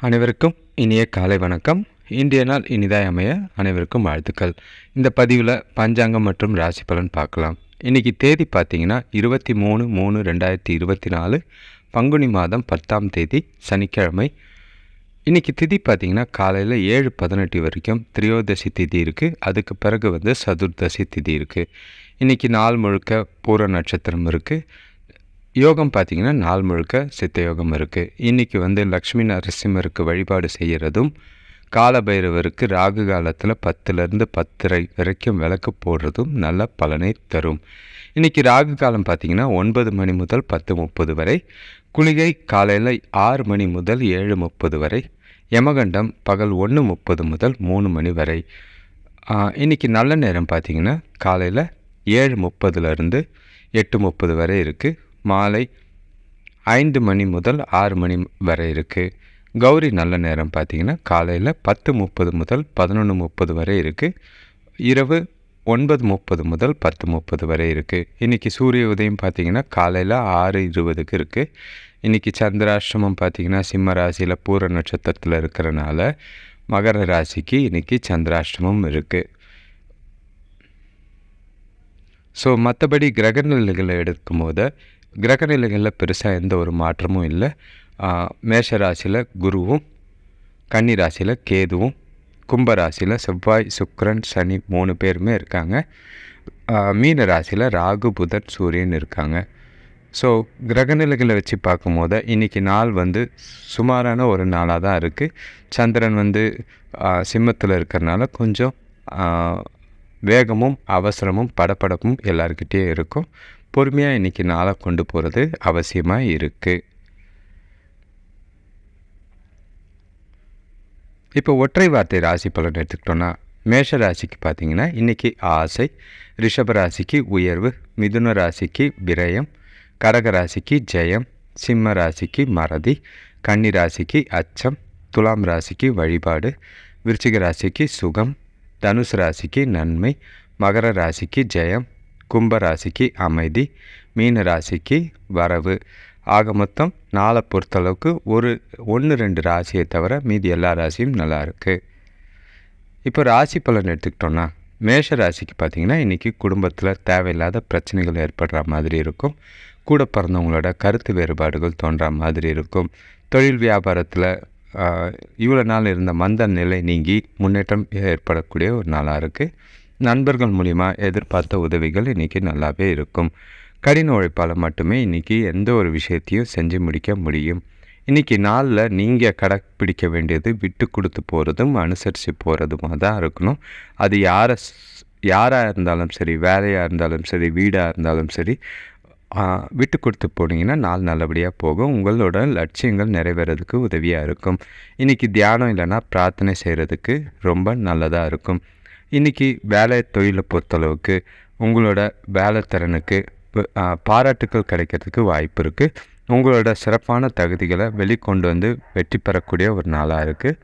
அனைவருக்கும் இனிய காலை வணக்கம். இன்றைய நாள் இனிதாய் அமைய அனைவருக்கும் வாழ்த்துக்கள். இந்த பதிவில் பஞ்சாங்கம் மற்றும் ராசி பலன் பார்க்கலாம். இன்றைக்கி தேதி பார்த்தீங்கன்னா இருபத்தி மூணு மூணு ரெண்டாயிரத்தி இருபத்தி நாலு பங்குனி மாதம் பத்தாம் தேதி சனிக்கிழமை. இன்றைக்கி திதி பார்த்திங்கன்னா காலையில் ஏழு பதினெட்டு வரைக்கும் திரியோதசி திதி இருக்குது அதுக்கு பிறகு வந்து சதுர்தசி திதி இருக்குது இன்றைக்கி நாள் முழுக்க பூர நட்சத்திரம் இருக்குது யோகம் பார்த்திங்கன்னா நாள் முழுக்க சித்த யோகம் இருக்குது இன்றைக்கி வந்து லக்ஷ்மி நரசிம்மருக்கு வழிபாடு செய்கிறதும் காலபைரவருக்கு ராகு காலத்தில் பத்துலேருந்து பத்தரை வரைக்கும் விளக்கு போடுறதும் நல்ல பலனை தரும். இன்றைக்கி ராகு காலம் பார்த்திங்கன்னா ஒன்பது மணி முதல் பத்து முப்பது வரை குளிகை காலையில் ஆறு மணி முதல் ஏழு முப்பது வரை யமகண்டம் பகல் ஒன்று முப்பது முதல் மூணு மணி வரை. இன்றைக்கி நல்ல நேரம் பார்த்திங்கன்னா காலையில் ஏழு முப்பதுலேருந்து எட்டு முப்பது வரை இருக்குது மாலை ஐந்து மணி முதல் ஆறு மணி வரை இருக்குது கௌரி நல்ல நேரம் பார்த்திங்கன்னா காலையில் பத்து முப்பது முதல் பதினொன்று முப்பது வரை இருக்குது இரவு ஒன்பது முப்பது முதல் பத்து முப்பது வரை இருக்குது இன்றைக்கி சூரிய உதயம் பார்த்திங்கன்னா காலையில் ஆறு இருபதுக்கு இருக்குது இன்றைக்கி சந்திராஷ்டிரமம் பார்த்திங்கன்னா சிம்ம ராசியில் பூர நட்சத்திரத்தில் இருக்கிறனால மகர ராசிக்கு இன்றைக்கி சந்திராஷ்டிரமம் இருக்குது ஸோ மற்றபடி கிரகநிலைகளை எடுக்கும்போது கிரகநிலைகளில் பெருசாக எந்த ஒரு மாற்றமும் இல்லை. மேஷ ராசியில் குருவும் கன்னி ராசியில் கேதுவும் கும்ப ராசியில் செவ்வாய் சுக்கரன் சனி மூணு பேருமே இருக்காங்க. மீன ராசியில் ராகு புதன் சூரியன் இருக்காங்க. ஸோ கிரகநிலைகளை வச்சு பார்க்கும்போது இன்றைக்கி நாள் வந்து சுமாரான ஒரு நாளாக தான் இருக்குது சந்திரன் வந்து சிம்மத்தில் இருக்கிறனால கொஞ்சம் வேகமும் அவசரமும் படப்படப்பும் எல்லாருக்கிட்டே இருக்கும். பொறுமையாக இன்றைக்கி நாளை கொண்டு போகிறது அவசியமாக இருக்குது இப்போ ஒற்றை வார்த்தை ராசி பலன் எடுத்துக்கிட்டோன்னா மேஷ ராசிக்கு பார்த்திங்கன்னா இன்றைக்கி ஆசை ரிஷப ராசிக்கு உயர்வு மிதுன ராசிக்கு விரயம் கடக ராசிக்கு ஜெயம் சிம்ம ராசிக்கு மறதி கன்னி ராசிக்கு அச்சம் துலாம் ராசிக்கு வழிபாடு விருச்சிக ராசிக்கு சுகம் தனுசு ராசிக்கு நன்மை மகர ராசிக்கு ஜெயம் கும்பராசிக்கு அமைதி மீன ராசிக்கு வரவு. ஆக மொத்தம் நாளை பொறுத்தளவுக்கு ஒரு ஒன்று ரெண்டு ராசியை தவிர மீதி எல்லா ராசியும் நல்லா இருக்குது இப்போ ராசி பலன் எடுத்துக்கிட்டோன்னா மேஷ ராசிக்கு பார்த்திங்கன்னா இன்றைக்கி குடும்பத்தில் தேவையில்லாத பிரச்சனைகள் ஏற்படுற மாதிரி இருக்கும். கூட பிறந்தவங்களோட கருத்து வேறுபாடுகள் தோன்ற மாதிரி இருக்கும். தொழில் வியாபாரத்தில் இவ்வளோ நாள் இருந்த மந்த நிலை நீங்கி முன்னேற்றம் ஏற்படக்கூடிய ஒரு நாளாக இருக்குது நண்பர்கள் மூலிமா எதிர்பார்த்த உதவிகள் இன்றைக்கி நல்லாவே இருக்கும். கடின உழைப்பால் மட்டுமே இன்றைக்கி எந்த ஒரு விஷயத்தையும் செஞ்சு முடிக்க முடியும். இன்றைக்கி நாளில் நீங்கள் கடைப்பிடிக்க வேண்டியது விட்டு கொடுத்து போகிறதும் அனுசரித்து போகிறதுமாக தான் இருக்கணும். அது யாரை யாராக இருந்தாலும் சரி வேலையாக இருந்தாலும் சரி வீடாக இருந்தாலும் சரி விட்டு கொடுத்து போனீங்கன்னா நாள் நல்லபடியாக போகும். உங்களோட லட்சியங்கள் நிறைவேறதுக்கு உதவியாக இருக்கும். இன்றைக்கி தியானம் இல்லைன்னா பிரார்த்தனை செய்கிறதுக்கு ரொம்ப நல்லதாக இருக்கும். இன்றைக்கி வேலை தொழிலை பொறுத்தளவுக்கு உங்களோட வேலை திறனுக்கு பாராட்டுக்கள் கிடைக்கிறதுக்கு வாய்ப்பு இருக்குது உங்களோட சிறப்பான தகுதிகளை வெளிக்கொண்டு வந்து வெற்றி பெறக்கூடிய ஒரு நாளாக இருக்குது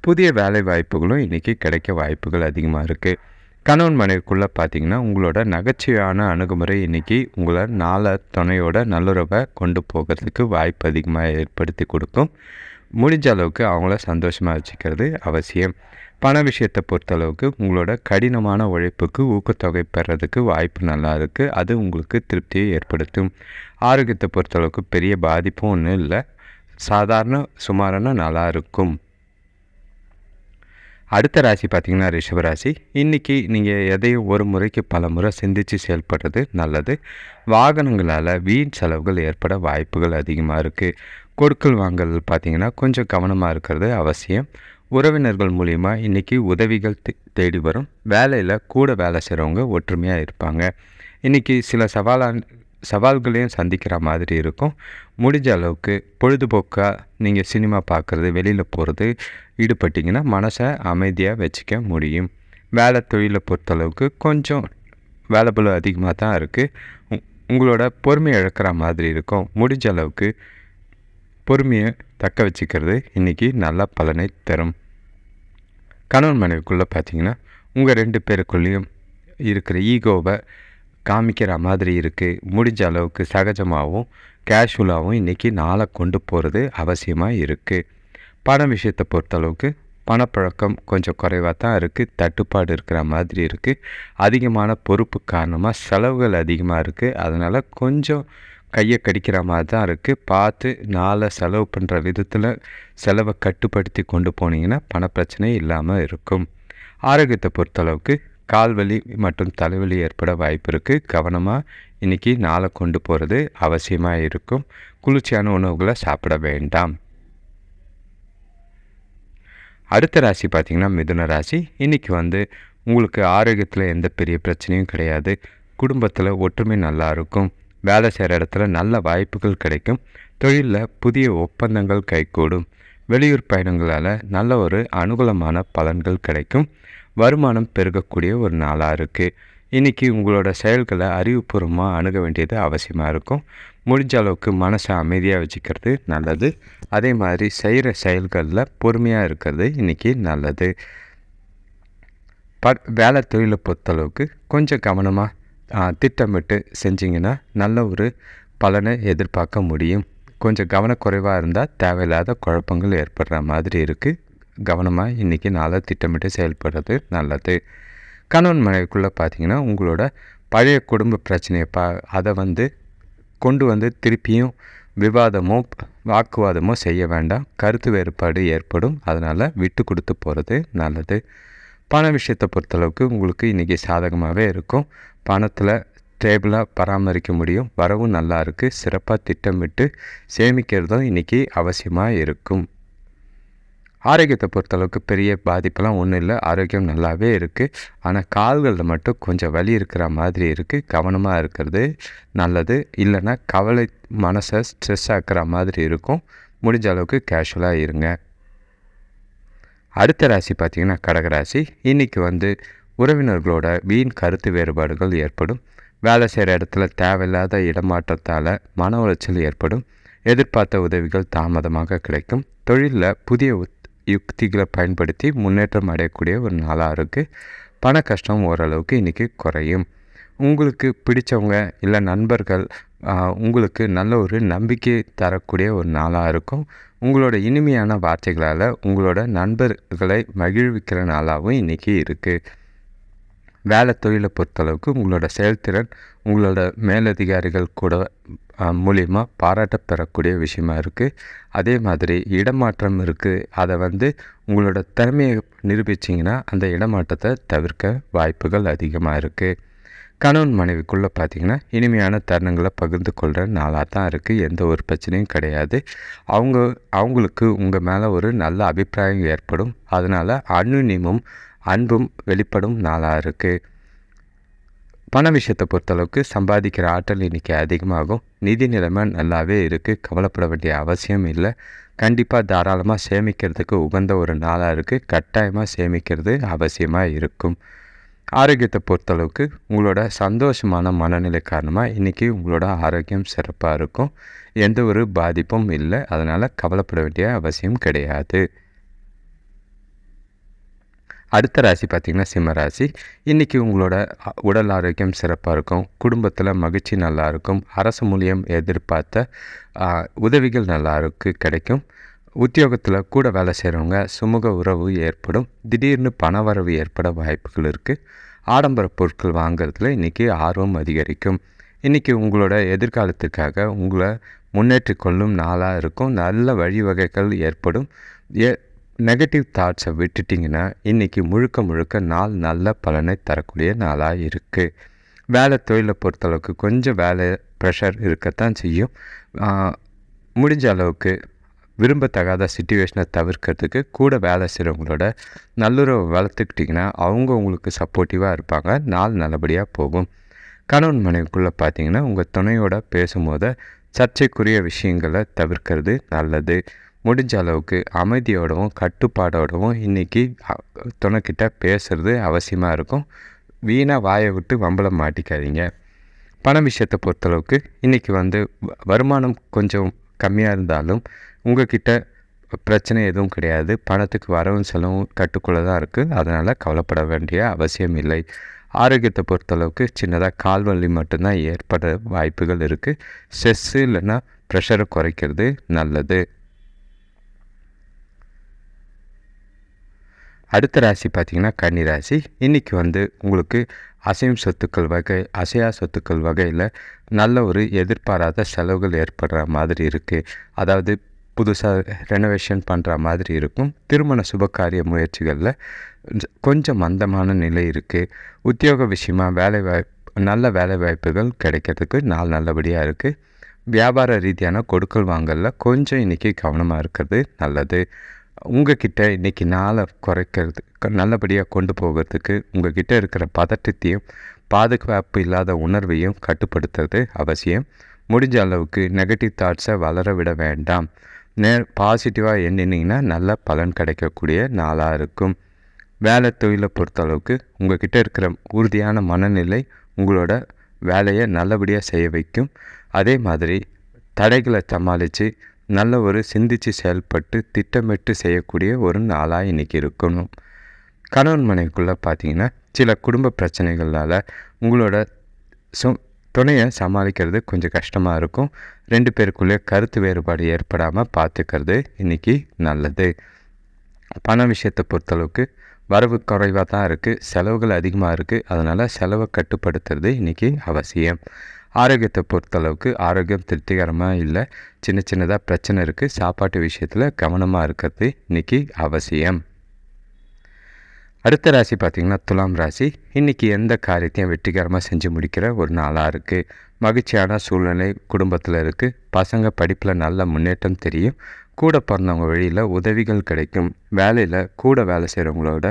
புதிய வேலை வாய்ப்புகளும் இன்றைக்கி கிடைக்க வாய்ப்புகள் அதிகமாக இருக்குது கணவன் மனைவிக்குள்ளே பார்த்தீங்கன்னா உங்களோட நகைச்சுவையான அணுகுமுறை இன்றைக்கி உங்களை நாள துணையோட நல்லுறவை கொண்டு போகிறதுக்கு வாய்ப்பு அதிகமாக ஏற்படுத்தி கொடுக்கும். முடிஞ்ச அளவுக்கு அவங்கள சந்தோஷமாக வச்சுக்கிறது அவசியம். பண விஷயத்தை பொறுத்தளவுக்கு உங்களோட கடினமான உழைப்புக்கு ஊக்கத்தொகை பெறதுக்கு வாய்ப்பு நல்லா இருக்குது அது உங்களுக்கு திருப்தியை ஏற்படுத்தும். ஆரோக்கியத்தை பொறுத்தளவுக்கு பெரிய பாதிப்பும் ஒன்றும் இல்லை. சாதாரண சுமாரான நல்லா இருக்கும். அடுத்த ராசி பார்த்திங்கன்னா ரிஷபராசி. இன்றைக்கி நீங்கள் எதையும் ஒரு முறைக்கு பல முறை சிந்தித்து செயல்படுறது நல்லது. வாகனங்களால் வீண் செலவுகள் ஏற்பட வாய்ப்புகள் அதிகமாக இருக்குது கொடுக்கல் வாங்கல் பார்த்திங்கன்னா கொஞ்சம் கவனமாக இருக்கிறது அவசியம். உறவினர்கள் மூலிமா இன்றைக்கி உதவிகள் தேடி வரும். வேலையில் கூட வேலை செய்கிறவங்க ஒற்றுமையாக இருப்பாங்க. இன்றைக்கி சில சவாலான சவால்களையும் சந்திக்கிற மாதிரி இருக்கும். முடிஞ்ச அளவுக்கு பொழுதுபோக்காக நீங்கள் சினிமா பார்க்குறது வெளியில் போகிறது ஈடுபட்டிங்கன்னா மனசை அமைதியாக வச்சுக்க முடியும். வேலை தொழிலை பொறுத்தளவுக்கு கொஞ்சம் வேலை பலம் அதிகமாக தான் இருக்குது உங்களோட பொறுமையை இழக்கிற மாதிரி இருக்கும். முடிஞ்ச அளவுக்கு பொறுமையை தக்க வச்சுக்கிறது இன்றைக்கி நல்ல பலனை தரும். கணவன் மனைவிக்குள்ளே பார்த்தீங்கன்னா உங்கள் ரெண்டு பேருக்குள்ளேயும் இருக்கிற ஈகோவை காமிக்கிற மாதிரி இருக்குது முடிஞ்ச அளவுக்கு சகஜமாகவும் கேஷுவலாகவும் இன்றைக்கி நாளை கொண்டு போகிறது அவசியமாக இருக்குது பண விஷயத்தை பொறுத்தளவுக்கு பணப்பழக்கம் கொஞ்சம் குறைவாக தான் இருக்குது தட்டுப்பாடு இருக்கிற மாதிரி இருக்குது அதிகமான பொறுப்பு காரணமாக செலவுகள் அதிகமாக இருக்குது அதனால் கொஞ்சம் கையை கடிக்கிற மாதிரி தான் இருக்குது பார்த்து நாளை செலவு பண்ணுற விதத்தில் செலவை கட்டுப்படுத்தி கொண்டு போனீங்கன்னா பணப்பிரச்சனை இல்லாமல் இருக்கும். ஆரோக்கியத்தை பொறுத்தளவுக்கு கால்வலி மற்றும் தலைவலி ஏற்பட வாய்ப்பு இருக்குது கவனமாக இன்றைக்கி நாளை கொண்டு போகிறது அவசியமாக இருக்கும். குளிர்ச்சியான உணவுகளை சாப்பிட வேண்டாம். அடுத்த ராசி பார்த்திங்கன்னா மிதுன ராசி. இன்றைக்கி வந்து உங்களுக்கு ஆரோக்கியத்தில் எந்த பெரிய பிரச்சனையும் கிடையாது. குடும்பத்தில் ஒற்றுமை நல்லாயிருக்கும் வேலை செய்கிற இடத்துல நல்ல வாய்ப்புகள் கிடைக்கும். தொழிலில் புதிய ஒப்பந்தங்கள் கைகூடும். வெளியூர் பயணங்களால் நல்ல ஒரு அனுகூலமான பலன்கள் கிடைக்கும். வருமானம் பெருகக்கூடிய ஒரு நாளாக இருக்குது இன்றைக்கி உங்களோட செயல்களை அறிவுபூர்வமாக அணுக வேண்டியது அவசியமாக இருக்கும். முடிஞ்ச அளவுக்கு மனசை அமைதியாக வச்சுக்கிறது நல்லது. அதே மாதிரி செய்கிற செயல்களில் பொறுமையாக இருக்கிறது இன்றைக்கி நல்லது. ப வேலை தொழிலை பொறுத்தளவுக்கு கொஞ்சம் கவனமாக திட்டமிட்டு செஞ்சிங்கன்னா நல்ல ஒரு பலனை எதிர்பார்க்க முடியும். கொஞ்சம் கவனக்குறைவாக இருந்தால் தேவையில்லாத குழப்பங்கள் ஏற்படுற மாதிரி இருக்குது கவனமாக இன்றைக்கி நாளை திட்டமிட்டு செயல்படுறது நல்லது. கணவன் மனைவிக்குள்ளே பார்த்தீங்கன்னா உங்களோட பழைய குடும்ப பிரச்சனையை பா அதை வந்து கொண்டு வந்து திருப்பியும் விவாதமோ வாக்குவாதமோ செய்ய வேண்டாம். கருத்து வேறுபாடு ஏற்படும். அதனால் விட்டு கொடுத்து போகிறது நல்லது. பண விஷயத்தை பொறுத்தளவுக்கு உங்களுக்கு இன்றைக்கி சாதகமாகவே இருக்கும். பணத்தில் ஸ்டேபிளாக பராமரிக்க முடியும். வரவும் நல்லா இருக்குது சிறப்பாக திட்டமிட்டு சேமிக்கிறதும் இன்றைக்கி அவசியமாக இருக்கும். ஆரோக்கியத்தை பொறுத்தளவுக்கு பெரிய பாதிப்பெல்லாம் ஒன்றும் இல்லை. ஆரோக்கியம் நல்லாவே இருக்குது ஆனால் கால்களில் மட்டும் கொஞ்சம் வலி இருக்கிற மாதிரி இருக்குது கவனமாக இருக்கிறது நல்லது. இல்லைன்னா கவலை மனசை ஸ்ட்ரெஸ் ஆக்கிற மாதிரி இருக்கும். முடிஞ்ச அளவுக்கு கேஷுவலாக இருங்க. அடுத்த ராசி பார்த்திங்கன்னா கடகராசி இன்றைக்கி வந்து உறவினர்களோட வீண் கருத்து வேறுபாடுகள் ஏற்படும். வேலை செய்கிற இடத்துல தேவையில்லாத இடமாற்றத்தால் மன உளைச்சல் ஏற்படும். எதிர்பார்த்த உதவிகள் தாமதமாக கிடைக்கும். தொழிலில் புதிய யுக்திகளை பயன்படுத்தி முன்னேற்றம் அடையக்கூடிய ஒரு நாளாக இருக்குது பண கஷ்டம் ஓரளவுக்கு இன்றைக்கி குறையும். உங்களுக்கு பிடித்தவங்க இல்லை நண்பர்கள் உங்களுக்கு நல்ல ஒரு நம்பிக்கை தரக்கூடிய ஒரு நாளாக இருக்கும். உங்களோட இனிமையான வார்த்தைகளால் உங்களோட நண்பர்களை மகிழ்விக்கிற நாளாகவும் இன்றைக்கி இருக்குது வேலை தொழிலை பொறுத்தளவுக்கு உங்களோட செயல்திறன் உங்களோட மேலதிகாரிகள் கூட மூலியமாக பாராட்ட பெறக்கூடிய விஷயமா இருக்குது அதே மாதிரி இடமாற்றம் இருக்குது அதை வந்து உங்களோட திறமையை நிரூபிச்சிங்கன்னா அந்த இடமாற்றத்தை தவிர்க்க வாய்ப்புகள் அதிகமாக இருக்குது கணவன் மனைவிக்குள்ளே பார்த்திங்கன்னா இனிமையான தருணங்களை பகிர்ந்து கொள்கிற நாளாக தான் இருக்குது எந்த ஒரு பிரச்சனையும் கிடையாது. அவங்க அவங்களுக்கு உங்கள் மேலே ஒரு நல்ல அபிப்பிராயம் ஏற்படும். அதனால் அனுநியமும் அன்பும் வெளிப்படும் நாளாக இருக்குது பண விஷயத்தை பொறுத்தளவுக்கு சம்பாதிக்கிற ஆற்றல் இன்றைக்கி அதிகமாகும். நிதி நிலைமை நல்லாவே இருக்குது கவலைப்பட வேண்டிய அவசியம் இல்லை. கண்டிப்பாக தாராளமாக சேமிக்கிறதுக்கு உகந்த ஒரு நாளாக இருக்குது கட்டாயமாக சேமிக்கிறது அவசியமாக இருக்கும். ஆரோக்கியத்தை பொறுத்தளவுக்கு உங்களோட சந்தோஷமான மனநிலை காரணமாக இன்றைக்கி உங்களோட ஆரோக்கியம் சிறப்பாக இருக்கும். எந்த ஒரு பாதிப்பும் இல்லை. அதனால் கவலைப்பட வேண்டிய அவசியம் கிடையாது. அடுத்த ராசி பார்த்திங்கன்னா சிம்ம ராசி. இன்றைக்கி உங்களோட உடல் ஆரோக்கியம் சிறப்பாக இருக்கும். குடும்பத்தில் மகிழ்ச்சி நல்லாயிருக்கும் அரசு மூலியம் எதிர்பார்த்த உதவிகள் நல்லாயிருக்கு கிடைக்கும். உத்தியோகத்தில் கூட வேலை செய்கிறவங்க சுமூக உறவு ஏற்படும். திடீர்னு பணவரவு ஏற்பட வாய்ப்புகள் இருக்குது ஆடம்பர பொருட்கள் வாங்கிறதுல இன்றைக்கி ஆர்வம் அதிகரிக்கும். இன்றைக்கி உங்களோட எதிர்காலத்திற்காக உங்களை முன்னேற்றி கொள்ளும் நாளாக இருக்கும். நல்ல வழிவகைகள் ஏற்படும். ஏ நெகட்டிவ் தாட்ஸை விட்டுட்டிங்கன்னா இன்றைக்கி முழுக்க முழுக்க நாள் நல்ல பலனை தரக்கூடிய நாளாக இருக்குது வேலை தொழிலை பொறுத்தளவுக்கு கொஞ்சம் வேலை ப்ரெஷர் இருக்கத்தான் செய்யும். முடிஞ்ச அளவுக்கு விரும்பத்தகாத சுச்சுவேஷனை தவிர்க்கிறதுக்கு கூட வேலை செய்கிறவங்களோட நல்லுறவை வளர்த்துக்கிட்டிங்கன்னா அவங்க உங்களுக்கு சப்போர்ட்டிவாக இருப்பாங்க. நாள் நல்லபடியாக போகும். கணவன் மனைவிக்குள்ளே பார்த்தீங்கன்னா உங்கள் துணையோட பேசும்போது சர்ச்சைக்குரிய விஷயங்களை தவிர்க்கிறது நல்லது. முடிஞ்ச அளவுக்கு அமைதியோடவும் கட்டுப்பாடோடவும் இன்றைக்கி துணைக்கிட்ட பேசுகிறது அவசியமாக இருக்கும். வீணாக வாயை விட்டு வம்பளம் மாட்டிக்காதீங்க. பண விஷயத்தை பொறுத்தளவுக்கு இன்றைக்கி வந்து வருமானம் கொஞ்சம் கம்மியாக இருந்தாலும் உங்கள்கிட்ட பிரச்சனை எதுவும் கிடையாது. பணத்துக்கு வரவும் செலவும் கட்டுக்குள்ளே தான் இருக்குது அதனால் கவலைப்பட வேண்டிய அவசியம் இல்லை. ஆரோக்கியத்தை பொறுத்தளவுக்கு சின்னதாக கால்வலி மட்டும்தான் ஏற்பட வாய்ப்புகள் இருக்குது ஸ்ட்ரெஸ்ஸு இல்லைன்னா ப்ரெஷரை குறைக்கிறது நல்லது. அடுத்த ராசி பார்த்திங்கன்னா கன்னி ராசி. இன்றைக்கி வந்து உங்களுக்கு அசையும் சொத்துக்கள் வகை அசையா சொத்துக்கள் வகையில் நல்ல ஒரு எதிர்பாராத செலவுகள் ஏற்படுற மாதிரி இருக்குது அதாவது புதுசாக ரெனோவேஷன் பண்ணுற மாதிரி இருக்கும். திருமண சுபகாரிய முயற்சிகளில் கொஞ்சம் மந்தமான நிலை இருக்குது உத்தியோக விஷயமாக வேலை வாய்ப்பு நல்ல வேலை வாய்ப்புகள் கிடைக்கிறதுக்கு நாள் நல்லபடியாக இருக்குது வியாபார ரீதியான கொடுக்கல் வாங்கலில் கொஞ்சம் இன்றைக்கி கவனமாக இருக்கிறது நல்லது. உங்ககிட்ட இன்றைக்கி நாளை குறைக்கிறது நல்லபடியாக கொண்டு போகிறதுக்கு உங்ககிட்ட இருக்கிற பதட்டத்தையும் பாதுகாப்பு இல்லாத உணர்வையும் கட்டுப்படுத்துறது அவசியம். முடிஞ்ச அளவுக்கு நெகட்டிவ் தாட்ஸை வளர விட வேண்டாம். நே பாசிட்டிவாக எண்ணினீங்கன்னா நல்ல பலன் கிடைக்கக்கூடிய நாளாக இருக்கும். வேலை தொழிலை பொறுத்தளவுக்கு உங்கள்கிட்ட இருக்கிற உறுதியான மனநிலை உங்களோட வேலையை நல்லபடியாக செய்ய வைக்கும். அதே மாதிரி தடைகளை சமாளித்து நல்ல ஒரு சிந்தித்து செயல்பட்டு திட்டமிட்டு செய்யக்கூடிய ஒரு நாளாக இன்றைக்கி இருக்கணும். கணவன் மனைவிக்குள்ளே பார்த்தீங்கன்னா சில குடும்ப பிரச்சனைகளால் உங்களோட சு துணையை சமாளிக்கிறது கொஞ்சம் கஷ்டமாக இருக்கும். ரெண்டு பேருக்குள்ளே கருத்து வேறுபாடு ஏற்படாமல் பார்த்துக்கிறது இன்றைக்கி நல்லது. பண விஷயத்தை பொறுத்தளவுக்கு வரவு குறைவாக தான் இருக்குது செலவுகள் அதிகமாக இருக்குது அதனால் செலவை கட்டுப்படுத்துறது இன்றைக்கி அவசியம். ஆரோக்கியத்தை பொறுத்தளவுக்கு ஆரோக்கியம் திருப்திகரமாக இல்லை. சின்ன சின்னதாக பிரச்சனை இருக்குது சாப்பாட்டு விஷயத்தில் கவனமாக இருக்கிறது இன்றைக்கி அவசியம். அடுத்த ராசி பார்த்திங்கன்னா துலாம் ராசி. இன்றைக்கி எந்த காரியத்தையும் வெற்றிகரமாக செஞ்சு முடிக்கிற ஒரு நாளாக இருக்குது மகிழ்ச்சியான சூழ்நிலை குடும்பத்தில் இருக்குது பசங்க படிப்பில் நல்ல முன்னேற்றம் தெரியும். கூட பிறந்தவங்க வழியில் உதவிகள் கிடைக்கும். வேலையில் கூட வேலை செய்கிறவங்களோட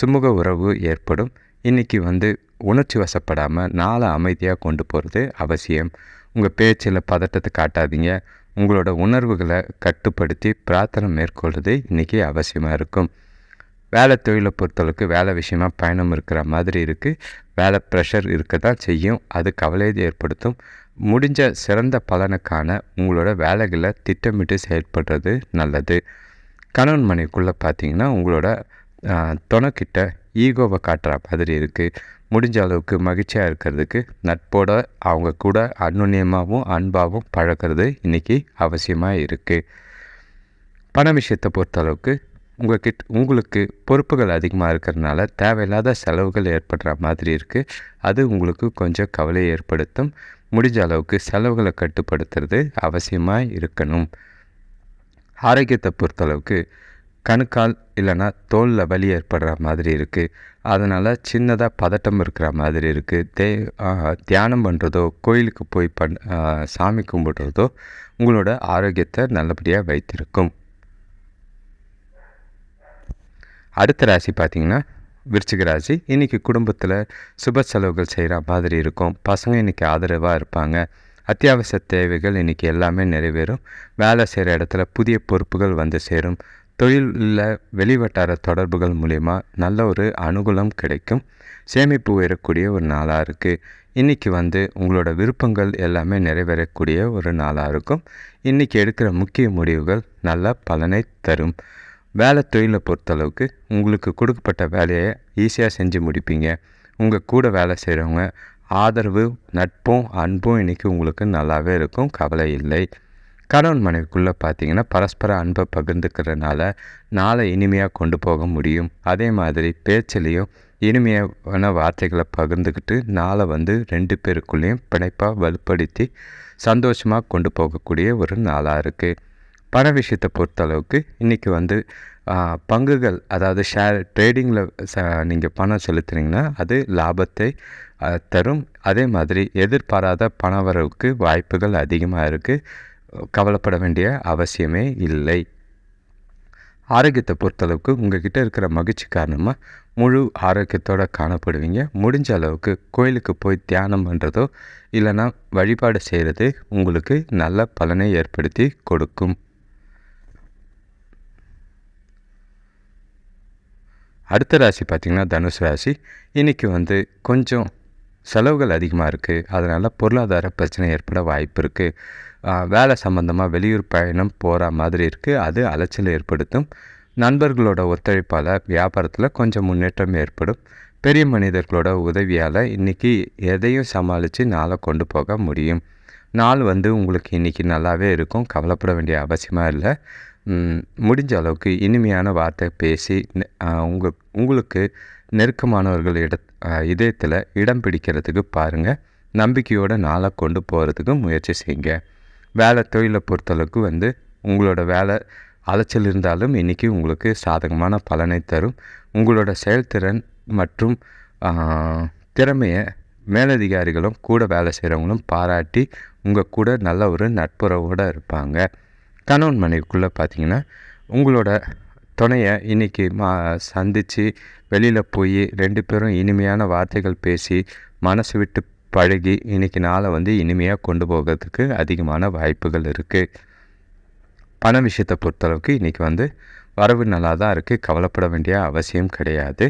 சுமூக உறவு ஏற்படும். இன்றைக்கி வந்து உணர்ச்சி வசப்படாமல் நாளை அமைதியாக கொண்டு போகிறது அவசியம். உங்கள் பேச்சில் பதட்டத்தை காட்டாதீங்க. உங்களோட உணர்வுகளை கட்டுப்படுத்தி பிரார்த்தனை மேற்கொள்வது இன்றைக்கி அவசியமாக இருக்கும். வேலை தொழிலை பொறுத்தளவுக்கு வேலை விஷயமா பயணம் இருக்கிற மாதிரி இருக்குது வேலை ப்ரெஷர் இருக்க தான் செய்யும். அது கவலையை ஏற்படுத்தும். முடிஞ்ச சிறந்த பலனுக்கான உங்களோட வேலைகளை திட்டமிட்டு செயல்படுறது நல்லது. கணவன் மனைக்குள்ளே பார்த்தீங்கன்னா உங்களோட துணைக்கிட்ட ஈகோவை காட்டுற மாதிரி இருக்குது முடிஞ்ச அளவுக்கு மகிழ்ச்சியாக இருக்கிறதுக்கு நட்போட அவங்க கூட அன்னுன்யமாகவும் அன்பாகவும் பழக்கிறது இன்றைக்கி அவசியமாக இருக்குது பண விஷயத்தை பொறுத்தளவுக்கு உங்கள்கிட்ட உங்களுக்கு பொறுப்புகள் அதிகமாக இருக்கிறதுனால தேவையில்லாத செலவுகள் ஏற்படுற மாதிரி இருக்குது அது உங்களுக்கு கொஞ்சம் கவலையை ஏற்படுத்தும். முடிஞ்ச அளவுக்கு செலவுகளை கட்டுப்படுத்துறது அவசியமாக இருக்கணும். ஆரோக்கியத்தை பொறுத்தளவுக்கு கணுக்கால் இல்லைன்னா தோலில் வலி ஏற்படுற மாதிரி இருக்குது அதனால் சின்னதாக பதட்டம் இருக்கிற மாதிரி இருக்குது தே தியானம் பண்ணுறதோ கோயிலுக்கு போய் பண் சாமி கும்பிடுறதோ உங்களோட ஆரோக்கியத்தை நல்லபடியாக வைத்திருக்கும். அடுத்த ராசி பார்த்திங்கன்னா விருச்சிக ராசி. இன்றைக்கி குடும்பத்தில் சுப செலவுகள் செய்கிற மாதிரி இருக்கும். பசங்க இன்றைக்கி ஆதரவாக இருப்பாங்க. அத்தியாவசிய தேவைகள் இன்றைக்கி எல்லாமே நிறைவேறும். வேலை செய்கிற இடத்துல புதிய பொறுப்புகள் வந்து சேரும். தொழிலில் வெளிவட்டார தொடர்புகள் மூலிமா நல்ல ஒரு அனுகூலம் கிடைக்கும். சேமிப்பு உயரக்கூடிய ஒரு நாளாக இருக்குது இன்றைக்கி வந்து உங்களோட விருப்பங்கள் எல்லாமே நிறைவேறக்கூடிய ஒரு நாளாக இருக்கும். இன்றைக்கி எடுக்கிற முக்கிய முடிவுகள் நல்ல பலனை தரும். வேலை தொழிலை பொறுத்தளவுக்கு உங்களுக்கு கொடுக்கப்பட்ட வேலையை ஈஸியாக செஞ்சு முடிப்பீங்க. உங்கள் கூட வேலை செய்கிறவங்க ஆதரவு நட்பும் அன்பும் இன்றைக்கி உங்களுக்கு நல்லாவே இருக்கும். கவலை இல்லை. கணவன் மனைவிக்குள்ளே பார்த்தீங்கன்னா பரஸ்பர அன்பை பகிர்ந்துக்கிறதுனால நாளை இனிமையாக கொண்டு போக முடியும். அதே மாதிரி பேச்சிலையும் இனிமையான வார்த்தைகளை பகிர்ந்துக்கிட்டு நாளை வந்து ரெண்டு பேருக்குள்ளேயும் பிணைப்பாக வலுப்படுத்தி சந்தோஷமாக கொண்டு போகக்கூடிய ஒரு நாளாக இருக்குது பண விஷயத்தை பொறுத்தளவுக்கு இன்றைக்கி வந்து பங்குகள் அதாவது ஷேர் ட்ரேடிங்கில் ச நீங்கள் பணம் செலுத்துனீங்கன்னா அது லாபத்தை தரும். அதே மாதிரி எதிர்பாராத பண வரவுக்கு வாய்ப்புகள் அதிகமாக இருக்குது கவலைப்பட வேண்டிய அவசியமே இல்லை. ஆரோக்கியத்தை பொறுத்தளவுக்கு உங்ககிட்ட இருக்கிற மகிழ்ச்சி காரணமாக முழு ஆரோக்கியத்தோடு காணப்படுவீங்க. முடிஞ்ச அளவுக்கு கோயிலுக்கு போய் தியானம் பண்ணுறதோ இல்லைன்னா வழிபாடு செய்கிறது உங்களுக்கு நல்ல பலனை ஏற்படுத்தி கொடுக்கும். அடுத்த ராசி பார்த்திங்கன்னா தனுசு ராசி. இன்றைக்கி வந்து கொஞ்சம் செலவுகள் அதிகமாக இருக்குது அதனால் பொருளாதார பிரச்சனை ஏற்பட வாய்ப்பு இருக்குது வேலை சம்மந்தமாக வெளியூர் பயணம் போகிற மாதிரி இருக்குது அது அலைச்சல் ஏற்படுத்தும். நண்பர்களோட ஒத்துழைப்பால் வியாபாரத்தில் கொஞ்சம் முன்னேற்றம் ஏற்படும். பெரிய மனிதர்களோட உதவியால் இன்றைக்கி எதையும் சமாளித்து நாளை கொண்டு போக முடியும். நாள் வந்து உங்களுக்கு இன்றைக்கி நல்லாவே இருக்கும். கவலைப்பட வேண்டிய அவசியமாக இல்லை. முடிஞ்ச அளவுக்கு இனிமையான வார்த்தை பேசி உங்கள் உங்களுக்கு நெருக்கமானவர்கள் இட இதயத்தில் இடம் பிடிக்கிறதுக்கு பாருங்கள் நம்பிக்கையோட நாளை கொண்டு போகிறதுக்கு முயற்சி செய்யுங்க. வேலை தொழிலை பொறுத்தளவுக்கு வந்து உங்களோட வேலை அலைச்சல் இருந்தாலும் இன்றைக்கி உங்களுக்கு சாதகமான பலனை தரும். உங்களோட செயல்திறன் மற்றும் திறமையை மேலதிகாரிகளும் கூட வேலை செய்கிறவங்களும் பாராட்டி உங்கள் கூட நல்ல ஒரு நட்புறவோடு இருப்பாங்க. கணவன் மனைவிக்குள்ளே பார்த்தீங்கன்னா உங்களோட துணையை இன்றைக்கி மா சந்தித்து வெளியில் போய் ரெண்டு பேரும் இனிமையான வார்த்தைகள் பேசி மனசு விட்டு பழகி இன்றைக்கி நாளை வந்து இனிமையாக கொண்டு போகிறதுக்கு அதிகமான வாய்ப்புகள் இருக்குது பண விஷயத்தை பொறுத்தளவுக்கு இன்றைக்கி வந்து வரவு நல்லா தான் இருக்குது கவலைப்பட வேண்டிய அவசியம் கிடையாது.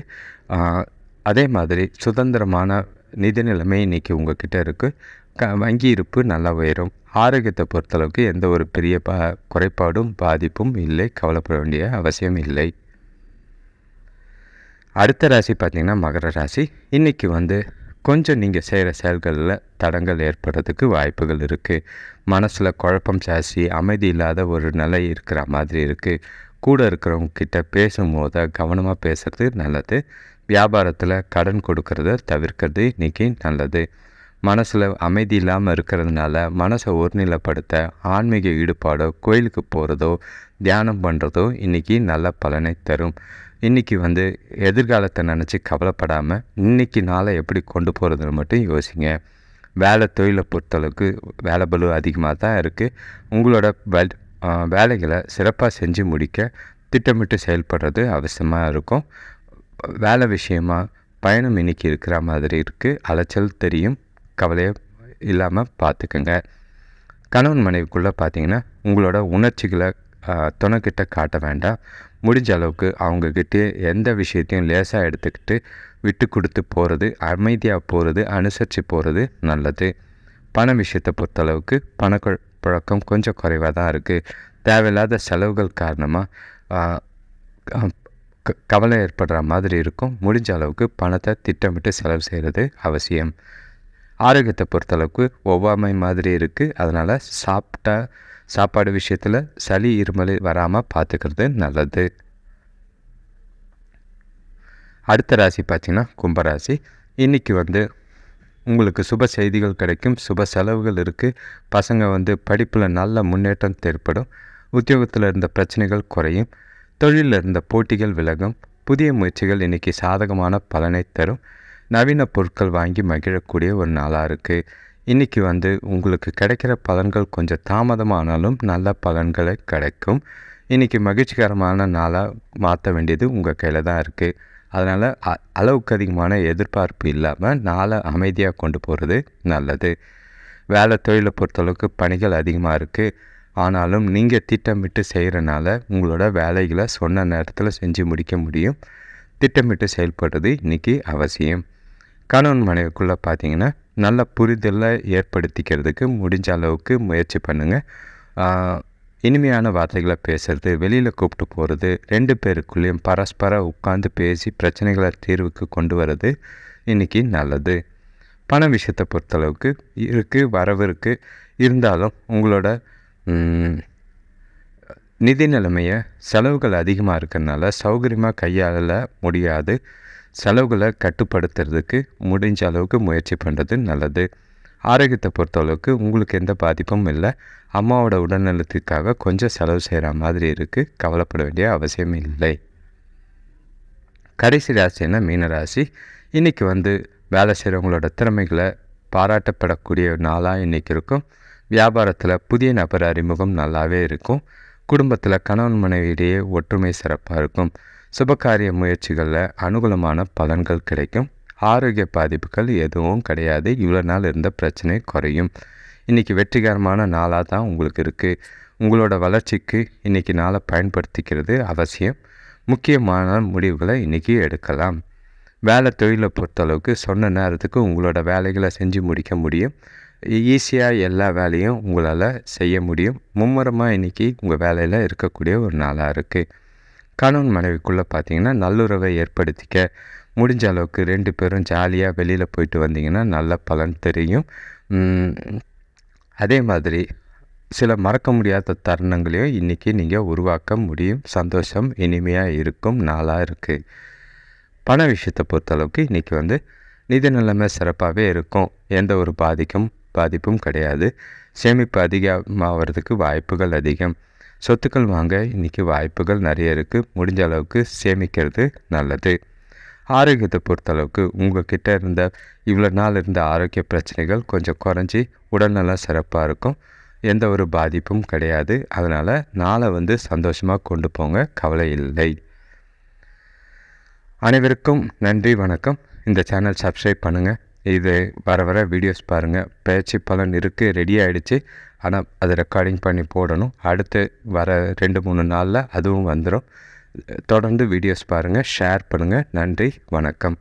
அதே மாதிரி சுதந்திரமான நிதி நிலைமை இன்றைக்கி உங்கள்கிட்ட இருக்குது க வங்கி இருப்பு நல்லா உயரும். ஆரோக்கியத்தை பொறுத்தளவுக்கு எந்த ஒரு பெரிய பா குறைபாடும் பாதிப்பும் இல்லை. கவலைப்பட வேண்டிய அவசியம் இல்லை. அடுத்த ராசி பார்த்திங்கன்னா மகர ராசி. இன்றைக்கி வந்து கொஞ்சம் நீங்கள் செய்கிற செயல்களில் தடங்கள் ஏற்படுறதுக்கு வாய்ப்புகள் இருக்குது மனசில் குழப்பம் சாசி அமைதி இல்லாத ஒரு நிலை இருக்கிற மாதிரி இருக்குது கூட இருக்கிறவங்க கிட்ட பேசும்போது கவனமாக பேசுகிறது நல்லது. வியாபாரத்தில் கடன் கொடுக்கறத தவிர்க்கிறது இன்றைக்கி நல்லது. மனசில் அமைதி இல்லாமல் இருக்கிறதுனால மனசை ஒருநிலைப்படுத்த ஆன்மீக ஈடுபாடோ கோயிலுக்கு போகிறதோ தியானம் பண்ணுறதோ இன்றைக்கி நல்ல பலனை தரும். இன்றைக்கி வந்து எதிர்காலத்தை நினச்சி கவலைப்படாமல் இன்றைக்கி நாளை எப்படி கொண்டு போகிறதுன்னு மட்டும் யோசிங்க. வேலை தொழிலை பொறுத்தளவுக்கு வேலை பலு அதிகமாக தான் இருக்குது உங்களோட வேல் வேலைகளை சிறப்பாக செஞ்சு முடிக்க திட்டமிட்டு செயல்படுறது அவசியமாக இருக்கும். வேலை விஷயமாக பயணம் இன்றைக்கி இருக்கிற மாதிரி இருக்குது அலைச்சல் தெரியும். கவலையை இல்லாமல் பார்த்துக்குங்க கணவன் மனைவிக்குள்ளே பார்த்தீங்கன்னா உங்களோட உணர்ச்சிகளை துணைக்கிட்ட காட்ட வேண்டாம். முடிஞ்ச அளவுக்கு அவங்கக்கிட்ட எந்த விஷயத்தையும் லேசாக எடுத்துக்கிட்டு விட்டு கொடுத்து போகிறது அமைதியாக போகிறது அனுசரித்து போகிறது நல்லது. பண விஷயத்தை பொறுத்தளவுக்கு பண புழக்கம் கொஞ்சம் குறைவாக தான் இருக்குது தேவையில்லாத செலவுகள் காரணமாக கவலை ஏற்படுற மாதிரி இருக்கும். முடிஞ்ச அளவுக்கு பணத்தை திட்டமிட்டு செலவு செய்கிறது அவசியம். ஆரோக்கியத்தை பொறுத்தளவுக்கு ஒவ்வாமை மாதிரி இருக்குது அதனால் சாப்பிட்டா சாப்பாடு விஷயத்தில் சளி இருமல் வராமல் பார்த்துக்கிறது நல்லது. அடுத்த ராசி பார்த்திங்கன்னா கும்பராசி. இன்றைக்கி வந்து உங்களுக்கு சுப செய்திகள் கிடைக்கும் சுப செலவுகள் இருக்குது பசங்க வந்து படிப்பில் நல்ல முன்னேற்றம் ஏற்படும். உத்தியோகத்தில் இருந்த பிரச்சனைகள் குறையும். தொழிலில் இருந்த போட்டிகள் விலகும். புதிய முயற்சிகள் இன்றைக்கி சாதகமான பலனை தரும். நவீன பொருட்கள் வாங்கி மகிழக்கூடிய ஒரு நாளாக இருக்குது இன்றைக்கி வந்து உங்களுக்கு கிடைக்கிற பலன்கள் கொஞ்சம் தாமதமானாலும் நல்ல பலன்களை கிடைக்கும். இன்றைக்கி மகிழ்ச்சிகரமான நாளாக மாற்ற வேண்டியது உங்கள் கையில் தான் இருக்குது அதனால் அ அளவுக்கு அதிகமான எதிர்பார்ப்பு இல்லாமல் நாளை அமைதியாக கொண்டு போகிறது நல்லது. வேலை தொழிலை பொறுத்தளவுக்கு பணிகள் அதிகமாக இருக்குது ஆனாலும் நீங்கள் திட்டமிட்டு செய்கிறனால உங்களோட வேலைகளை சொன்ன நேரத்தில் செஞ்சு முடிக்க முடியும். திட்டமிட்டு செயல்படுறது இன்றைக்கி அவசியம். கணவன் மனைவிக்குள்ளே பார்த்தீங்கன்னா நல்ல புரிதலை ஏற்படுத்திக்கிறதுக்கு முடிஞ்ச அளவுக்கு முயற்சி பண்ணுங்கள் இனிமையான வார்த்தைகளை பேசுகிறது வெளியில் கூப்பிட்டு போகிறது ரெண்டு பேருக்குள்ளேயும் பரஸ்பர உட்காந்து பேசி பிரச்சனைகளை தீர்வுக்கு கொண்டு வர்றது இன்றைக்கி நல்லது. பண விஷயத்தை பொறுத்தளவுக்கு இருக்குது வரவு இருக்குது இருந்தாலும் உங்களோட நிதி நிலைமையை செலவுகள் அதிகமாக இருக்கிறதுனால சௌகரியமாக கையாள முடியாது. செலவுகளை கட்டுப்படுத்துறதுக்கு முடிஞ்ச அளவுக்கு முயற்சி பண்ணுறது நல்லது. ஆரோக்கியத்தை பொறுத்தளவுக்கு உங்களுக்கு எந்த பாதிப்பும் இல்லை. அம்மாவோட உடல்நலத்துக்காக கொஞ்சம் செலவு செய்கிற மாதிரி இருக்குது கவலைப்பட வேண்டிய அவசியம் இல்லை. கடைசி ராசின்னா மீனராசி இன்றைக்கி வந்து வேலை செய்கிறவங்களோட திறமைகளை பாராட்டப்படக்கூடிய நாளாக இன்றைக்கி இருக்கும். வியாபாரத்தில் புதிய நபர் அறிமுகம் நல்லாவே இருக்கும். குடும்பத்தில் கணவன் மனைவியிடையே ஒற்றுமை சிறப்பாக இருக்கும். சுபகாரிய முயற்சிகளில் அனுகூலமான பலன்கள் கிடைக்கும். ஆரோக்கிய பாதிப்புகள் எதுவும் கிடையாது. இவ்வளோ நாள் இருந்த பிரச்சனை குறையும். இன்றைக்கி வெற்றிகரமான நாளாக தான் உங்களுக்கு இருக்குது உங்களோட வளர்ச்சிக்கு இன்றைக்கி நாளை பயன்படுத்திக்கிறது அவசியம். முக்கியமான முடிவுகளை இன்றைக்கி எடுக்கலாம். வேலை தொழிலை பொறுத்தளவுக்கு சொன்ன நேரத்துக்கு உங்களோட வேலைகளை செஞ்சு முடிக்க முடியும். ஈஸியாக எல்லா வேலையும் உங்களால் செய்ய முடியும். மும்முரமாக இன்றைக்கி உங்கள் வேலையில் இருக்கக்கூடிய ஒரு நாளாக இருக்குது கணவன் மனைவிக்குள்ளே பார்த்தீங்கன்னா நல்லுறவை ஏற்படுத்திக்க முடிஞ்ச அளவுக்கு ரெண்டு பேரும் ஜாலியாக வெளியில் போயிட்டு வந்தீங்கன்னா நல்ல பலன் தெரியும். அதே மாதிரி சில மறக்க முடியாத தருணங்களையும் இன்றைக்கி நீங்கள் உருவாக்க முடியும். சந்தோஷம் இனிமையாக இருக்கும் நாளாக இருக்குது பண விஷயத்தை பொறுத்தளவுக்கு இன்றைக்கி வந்து நிதி நிலைமை சிறப்பாகவே இருக்கும். எந்த ஒரு பாதிக்கும் பாதிப்பும் கிடையாது. சேமிப்பு அதிகமாகிறதுக்கு வாய்ப்புகள் அதிகம். சொத்துக்கள் வாங்க இன்றைக்கி வாய்ப்புகள் நிறைய இருக்குது முடிஞ்ச அளவுக்கு சேமிக்கிறது நல்லது. ஆரோக்கியத்தை பொறுத்தளவுக்கு உங்கள்கிட்ட இருந்த இவ்வளோ நாள் இருந்த ஆரோக்கிய பிரச்சனைகள் கொஞ்சம் குறைஞ்சி உடல்நலம் சிறப்பாக இருக்கும். எந்த ஒரு பாதிப்பும் கிடையாது. அதனால் நாளை வந்து சந்தோஷமாக கொண்டு போங்க. கவலை இல்லை. அனைவருக்கும் நன்றி வணக்கம். இந்த சேனல் சப்ஸ்கிரைப் பண்ணுங்கள் இது வர வர வீடியோஸ் பாருங்கள் பேச்சு பலன் இருக்குது ரெடி ஆகிடுச்சு ஆனால் அதை ரெக்கார்டிங் பண்ணி போடணும். அடுத்து வர ரெண்டு மூணு நாளில் அதுவும் வந்துடும் தொடர்ந்து வீடியோஸ் பாருங்கள் ஷேர் பண்ணுங்கள் நன்றி. வணக்கம்.